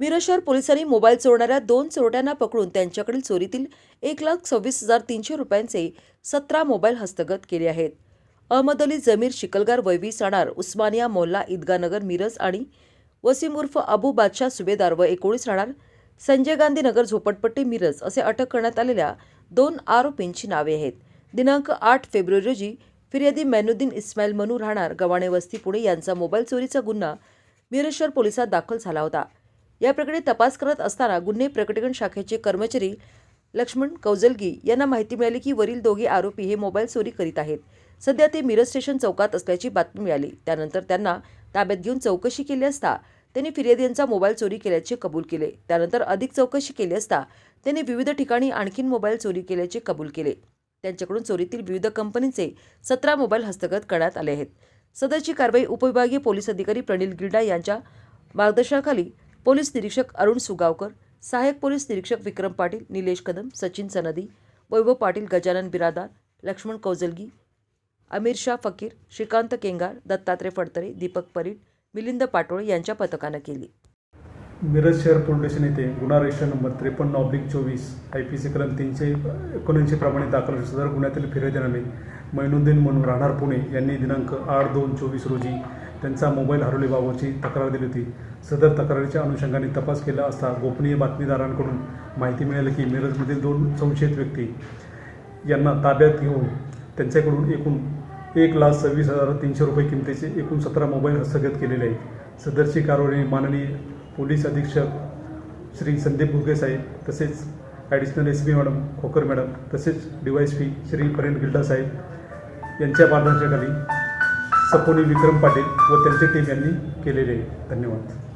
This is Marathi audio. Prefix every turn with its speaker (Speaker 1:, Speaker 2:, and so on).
Speaker 1: मिरजशहर पोलिसांनी मोबाईल चोरणाऱ्या दोन चोरट्यांना पकडून त्यांच्याकडील चोरीतील एक लाख सव्वीस हजार तीनशे रुपयांचे सतरा मोबाईल हस्तगत केले आहेत. अहमद अली जमीर शिकलगार वैवी सणार उस्मानिया मोल्ला ईदगानगर मिरज आणि वसीम उर्फ अबू बादशाह सुभेदार व एकोणीस राहणार संजय गांधी नगर झोपडपट्टी मिरज असे अटक करण्यात आलेल्या दोन आरोपींची नावे आहेत. दिनांक आठ फेब्रुवारी रोजी फिर्यादी मैनुद्दीन इस्माईल मनू राहणार गव्हाणे वस्ती पुणे यांचा मोबाईल चोरीचा गुन्हा मिरजशहर पोलिसात दाखल झाला होता. या प्रकरणी तपास करत असताना गुन्हे प्रकटीकरण शाखेचे कर्मचारी लक्ष्मण कौजलगी यांना माहिती मिळाली की वरील दोघे आरोपी हे मोबाईल चोरी करीत आहेत. सध्या ते मिरज स्टेशन चौकात असल्याची बातमी मिळाली. त्यानंतर त्यांना ताब्यात घेऊन चौकशी केली असता त्यांनी फिर्यादींचा मोबाईल चोरी केल्याचे कबूल केले. त्यानंतर अधिक चौकशी केली असता त्यांनी विविध ठिकाणी आणखीन मोबाईल चोरी केल्याचे कबूल केले. त्यांच्याकडून चोरीतील विविध कंपनीचे सतरा मोबाईल हस्तगत करण्यात आले आहेत. सदरची कारवाई उपविभागीय पोलीस अधिकारी प्रणिल गिल्डा यांच्या मार्गदर्शनाखाली पोलीस निरीक्षक अरुण सुगावकर सहाय्यक पोलीस निरीक्षक विक्रम पाटील निलेश कदम सचिन सनदी वैभव पाटील गजानन बिरादार लक्ष्मण कौजलगी अमीर शाह फकीर श्रीकांत केंगार दत्तात्रय फडतरे दीपक परीट मिलिंद पाटोळे यांच्या पथकानं केली.
Speaker 2: मिरज शहर पोलीस स्टेशन येथे गुन्हा रजिस्टर नंबर त्रेपन्न ऑब्लिक चोवीस आय पी सी कलम तीनशे एकोणऐंशी प्रमाणे दाखल सदर गुन्ह्यातील फिर्यादीनामे मैनुद्दीन म्हणून राहणार पुणे यांनी दिनांक आठ दोन चोवीस रोजी त्यांचा मोबाईल हरवल्याबाबतची तक्रार दिली होती. सदर तक्रारीच्या अनुषंगाने तपास केला असता गोपनीय बातमीदारांकडून माहिती मिळाली की मिरजमधील दोन संशयित व्यक्ती यांना ताब्यात घेऊन त्यांच्याकडून एकूण एक लाख सव्वीस हजार तीनशे रुपये किमतीचे एकूण सतरा मोबाईल हस्तगत केलेले आहेत. सदरची कारवाई माननीय पोलीस अधीक्षक श्री संदीप भुगे साहेब तसेच additional S P madam Khokar madam तसेच D Y S P Shri Paren Gilda साहेब यांच्या मार्गदर्शनाखाली सपोनी विक्रम पाटील व त्यांची टीम यांनी केलेले आहे. धन्यवाद.